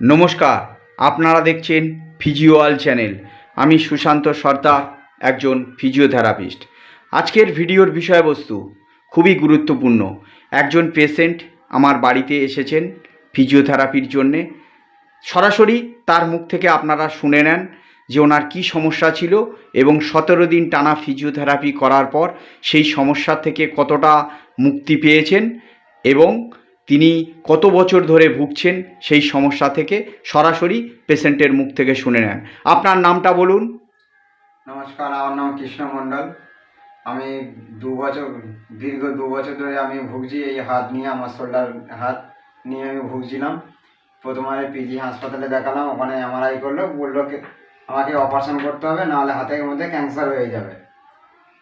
নমস্কার, আপনারা দেখছেন ফিজিওয়াল চ্যানেল। আমি সুশান্ত সর্দার, একজন ফিজিওথেরাপিস্ট। আজকের ভিডিওর বিষয়বস্তু খুবই গুরুত্বপূর্ণ। একজন পেশেন্ট আমার বাড়িতে এসেছেন ফিজিওথেরাপির জন্যে। সরাসরি তার মুখ থেকে আপনারা শুনে নেন যে ওনার কী সমস্যা ছিল এবং সতেরো দিন টানা ফিজিওথেরাপি করার পর সেই সমস্যা থেকে কতটা মুক্তি পেয়েছেন এবং তিনি কত বছর ধরে ভুগছেন সেই সমস্যা থেকে সরাসরি পেশেন্টের মুখ থেকে শুনে নেন। আপনার নামটা বলুন। নমস্কার, আমার নাম কৃষ্ণ মণ্ডল। আমি দু বছর, দীর্ঘ দু বছর ধরে আমি ভুগছি, এই হাত নিয়ে, আমার শোল্ডার হাত নিয়ে আমি ভুগছিলাম। প্রথমে পিজি হাসপাতালে দেখালাম, ওখানে এমআরআই করল, বলল আমাকে অপারেশন করতে হবে, নাহলে হাতের মধ্যে ক্যান্সার হয়ে যাবে।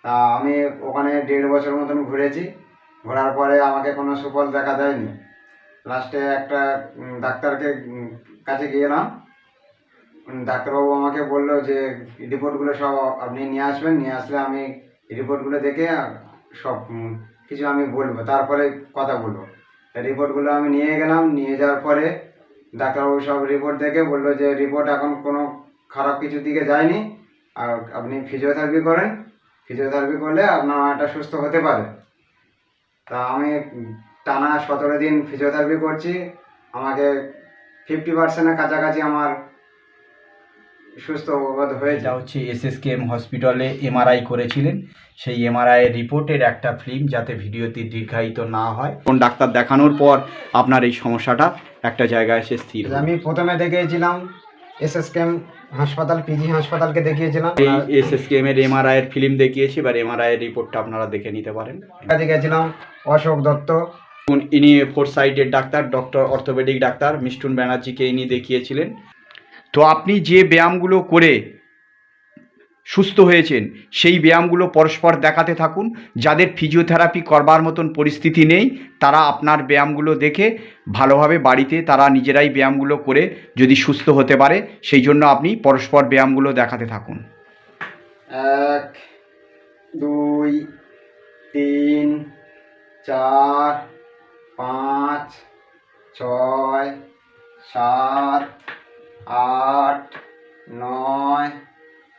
তা আমি ওখানে দেড় বছর মতন ঘুরেছি। ঘোরার পরে আমাকে কোনো সুফল দেখা দেয়নি। লাস্টে একটা ডাক্তারকে কাছে গিয়েলাম। ডাক্তারবাবু আমাকে বলল যে, রিপোর্টগুলো সব আপনি নিয়ে আসবেন, নিয়ে আসলে আমি রিপোর্টগুলো দেখে সব কিছু আমি বলব। তারপরে কথা বলব। রিপোর্টগুলো আমি নিয়ে গেলাম, নিয়ে যাওয়ার পরে ডাক্তারবাবু সব রিপোর্ট দেখে বলল যে, রিপোর্ট এখন কোনো খারাপ কিছু দিকে যায়নি। আর আপনি ফিজিওথেরাপি করেন। ফিজিওথেরাপি করলে আপনার একটা সুস্থ হতে পারে। তা আমি টানা সতেরো দিন ফিজিওথেরাপি করছি। আমাকে ফিফটি পার্সেন্টের কাছাকাছি আমার সুস্থ বোধ হয়েছে। এটা হচ্ছে এসএসকেএম হসপিটালে এমআরআই করেছিলেন। সেই এমআরআইয়ের রিপোর্টের একটা ফিল্ম যাতে ভিডিওতে দীর্ঘায়িত না হয়। কোন ডাক্তার দেখানোর পর আপনার এই সমস্যাটা একটা জায়গায় এসে স্থির আমি প্রথমে দেখিয়েছিলাম এসএসকেএম হাসপাতাল পিজি হাসপাতালকে দেখিয়েছিলাম। এই এসএসকেএম এর এমআরআই এর ফিল্ম দেখিয়েছি এবার এমআরআই এর রিপোর্টটা আপনারা দেখে নিতে পারেন। কাজে গেছিলাম অশোক দত্ত। ইনি ফোর সাইডের ডাক্তার ডক্টর অর্থোপেডিক ডাক্তার মিষ্টুন ব্যানার্জিকে ইনি দেখিয়েছিলেন। তো আপনি যে ব্যায়ামগুলো করে সুস্থ হয়েছেন। সেই ব্যায়ামগুলো পরস্পর দেখাতে থাকুন। যাদের ফিজিওথেরাপি করবার মতন পরিস্থিতি নেই, তারা আপনার ব্যায়ামগুলো দেখে ভালোভাবে বাড়িতে তারা নিজেরাই ব্যায়ামগুলো করে যদি সুস্থ হতে পারে, সেই জন্য আপনি পরস্পর ব্যায়ামগুলো দেখাতে থাকুন। এক, দুই, তিন, চার, পাঁচ, ছয়, সাত, আট, নয়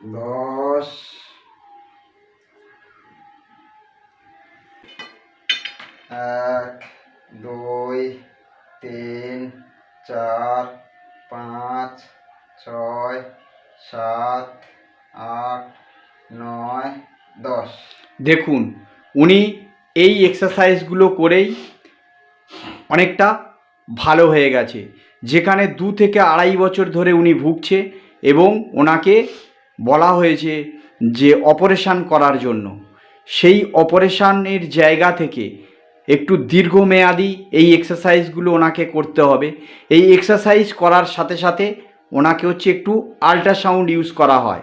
দশ। এক, দুই, তিন, চার, পাঁচ, ছয়, সাত, আট, নয়, দশ। দেখুন, উনি এই এক্সারসাইজগুলো করেই অনেকটা ভালো হয়ে গেছে। যেখানে দু থেকে আড়াই বছর ধরে উনি ভুগছে এবং ওনাকে বলা হয়েছে যে অপারেশান করার জন্য। সেই অপারেশানের জায়গা থেকে একটু দীর্ঘমেয়াদী এই এক্সারসাইজগুলো ওনাকে করতে হবে। এই এক্সারসাইজ করার সাথে সাথে ওনাকে হচ্ছে একটু আল্ট্রাসাউন্ড ইউজ করা হয়।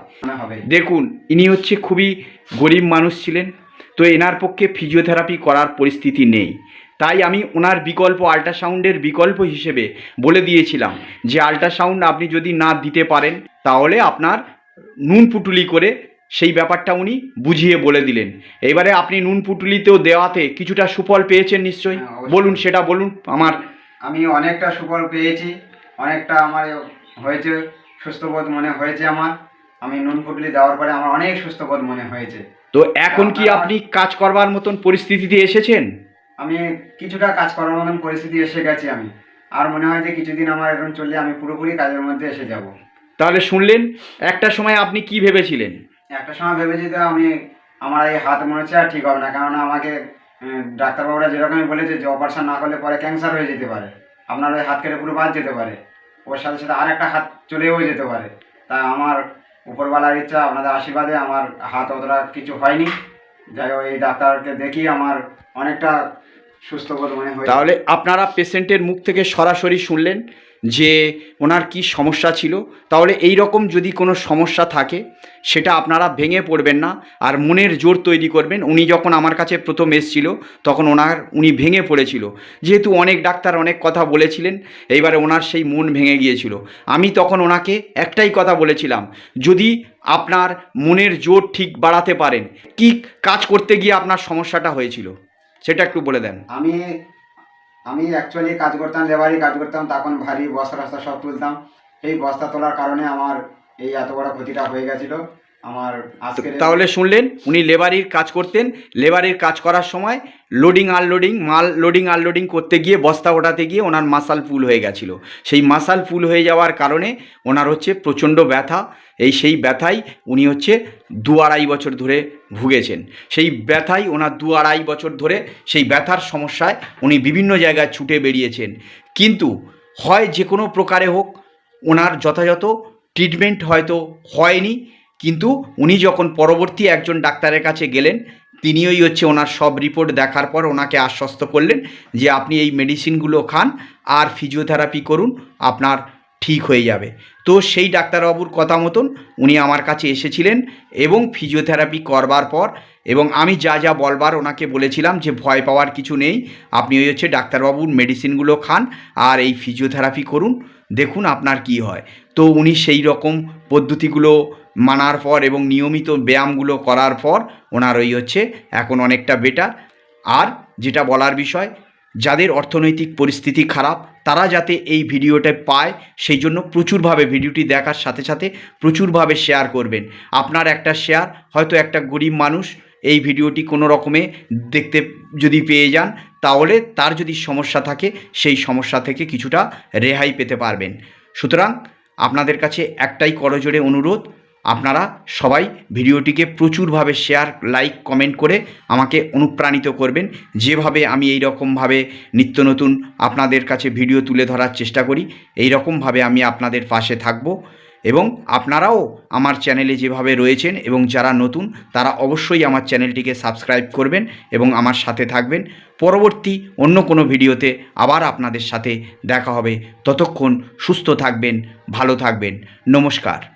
দেখুন ইনি হচ্ছে খুবই গরিব মানুষ ছিলেন তো এনার পক্ষে ফিজিওথেরাপি করার পরিস্থিতি নেই। তাই আমি ওনার বিকল্প আল্ট্রাসাউন্ডের বিকল্প হিসেবে বলে দিয়েছিলাম যে আল্ট্রাসাউন্ড আপনি যদি না দিতে পারেন তাহলে আপনার নুন পুটুলি করে সেই ব্যাপারটা উনি বুঝিয়ে বলে দিলেন। এবারে আপনি নুন পুটুলিতেও দেওয়াতে কিছুটা সুফল পেয়েছেন নিশ্চয়ই? হ্যাঁ, বলুন সেটা বলুন আমার আমি অনেকটা সুফল পেয়েছি অনেকটা আমার হয়েছে সুস্থবোধ মনে হয়েছে আমার। আমি নুন পুটলি দেওয়ার পরে আমার অনেক সুস্থবোধ মনে হয়েছে। তো এখন কি আপনি কাজ করবার মতন পরিস্থিতিতে এসেছেন? আমি কিছুটা কাজ করার মতন পরিস্থিতি এসে গেছি আমি। আর মনে হয় যে কিছুদিন আমার এরকম চললে আমি পুরোপুরি কাজের মধ্যে এসে যাব। তাহলে শুনলেন, একটা সময় আপনি কি ভেবেছিলেন? একটা সময় ভেবেছি তো আমি, আমার এই হাত মনে হচ্ছে আর ঠিক হবে না কেননা আমাকে ডাক্তারবাবুরা যেরকমই বলেছে যে অপারেশন না করলে পরে ক্যান্সার হয়ে যেতে পারে। আপনার ওই হাত কেটে পুরো বাদ যেতে পারে। ওর সাথে সাথে আর একটা হাত চলেও যেতে পারে। তা আমার উপরওয়ালার ইচ্ছা, আপনাদের আশীর্বাদে আমার হাত অতটা কিছু হয়নি। যাই হোক, এই ডাক্তারকে দেখি আমার অনেকটা সুস্থ বোধ মনে হয়। তাহলে আপনারা পেশেন্টের মুখ থেকে সরাসরি শুনলেন যে ওনার কি সমস্যা ছিল। তাহলে এই রকম যদি কোনো সমস্যা থাকে, সেটা আপনারা ভেঙে পড়বেন না আর মনের জোর তৈরি করবেন। উনি যখন আমার কাছে প্রথম এসেছিল, তখন ওনার, উনি ভেঙে পড়েছিল। যেহেতু অনেক ডাক্তার অনেক কথা বলেছিলেন, এইবারে ওনার সেই মন ভেঙে গিয়েছিল। আমি তখন ওনাকে একটাই কথা বলেছিলাম, যদি আপনার মনের জোর ঠিক বাড়াতে পারেন, কি কাজ করতে গিয়ে আপনার সমস্যাটা হয়েছিল? সেটা একটু বলে দেন। আমি আমি অ্যাকচুয়ালি কাজ করতাম লেবারই কাজ করতাম, তখন ভারী বস্তা রাস্তা সব তুলতাম। এই বস্তা তোলার কারণে আমার এই এত বড় ক্ষতিটা হয়ে গেছিল। আমার তাহলে শুনলেন উনি লেবারির কাজ করতেন। লেবারির কাজ করার সময় লোডিং আনলোডিং মাল লোডিং আনলোডিং করতে গিয়ে বস্তা ওঠাতে গিয়ে ওনার মাসাল ফুল হয়ে গেছিল। সেই মাসাল ফুল হয়ে যাওয়ার কারণে ওনার হচ্ছে প্রচণ্ড ব্যথা। এই সেই ব্যথাই উনি হচ্ছে দু আড়াই বছর ধরে ভুগেছেন। সেই ব্যথাই ওনার দু আড়াই বছর ধরে সেই ব্যথার সমস্যায় উনি বিভিন্ন জায়গায় ছুটে বেরিয়েছেন। কিন্তু হয় যে কোনো প্রকারে হোক ওনার যথাযথ ট্রিটমেন্ট হয়তো হয়নি। কিন্তু উনি যখন পরবর্তী একজন ডাক্তারের কাছে গেলেন, তিনিই হচ্ছে ওনার সব রিপোর্ট দেখার পর ওনাকে আশ্বস্ত করলেন যে আপনি এই মেডিসিনগুলো খান আর ফিজিওথেরাপি করুন, আপনার ঠিক হয়ে যাবে। তো সেই ডাক্তারবাবুর কথা মতন উনি আমার কাছে এসেছিলেন এবং ফিজিওথেরাপি করবার পর এবং আমি যা যা বলবার ওনাকে বলেছিলাম যে ভয় পাওয়ার কিছু নেই, আপনি ওই হচ্ছে ডাক্তারবাবুর মেডিসিনগুলো খান আর এই ফিজিওথেরাপি করুন, দেখুন আপনার কি হয়। তো উনি সেই রকম পদ্ধতিগুলো মানার পর এবং নিয়মিত ব্যায়ামগুলো করার পর ওনার ওই হচ্ছে এখন অনেকটা বেটার আর যেটা বলার বিষয়, যাদের অর্থনৈতিক পরিস্থিতি খারাপ, তারা যাতে এই ভিডিওটা পায়, সেই জন্য প্রচুরভাবে ভিডিওটি দেখার সাথে সাথে প্রচুরভাবে শেয়ার করবেন। আপনার একটা শেয়ার হয়তো একটা গরিব মানুষ এই ভিডিওটি কোনো রকমে দেখতে যদি পেয়ে যান, তাহলে তার যদি সমস্যা থাকে, সেই সমস্যা থেকে কিছুটা রেহাই পেতে পারবেন। সুতরাং আপনাদের কাছে একটাই করজোড়ে অনুরোধ আপনারা সবাই ভিডিওটিকে প্রচুরভাবে শেয়ার, লাইক, কমেন্ট করে আমাকে অনুপ্রাণিত করবেন। যেভাবে আমি এই রকমভাবে নিত্য নতুন আপনাদের কাছে ভিডিও তুলে ধরার চেষ্টা করি, এই রকমভাবে আমি আপনাদের পাশে থাকব এবং আপনারাও আমার চ্যানেলে যেভাবে রয়েছেন এবং যারা নতুন, তারা অবশ্যই আমার চ্যানেলটিকে সাবস্ক্রাইব করবেন এবং আমার সাথে থাকবেন। পরবর্তী অন্য কোনো ভিডিওতে আবার আপনাদের সাথে দেখা হবে। ততক্ষণ সুস্থ থাকবেন, ভালো থাকবেন। নমস্কার।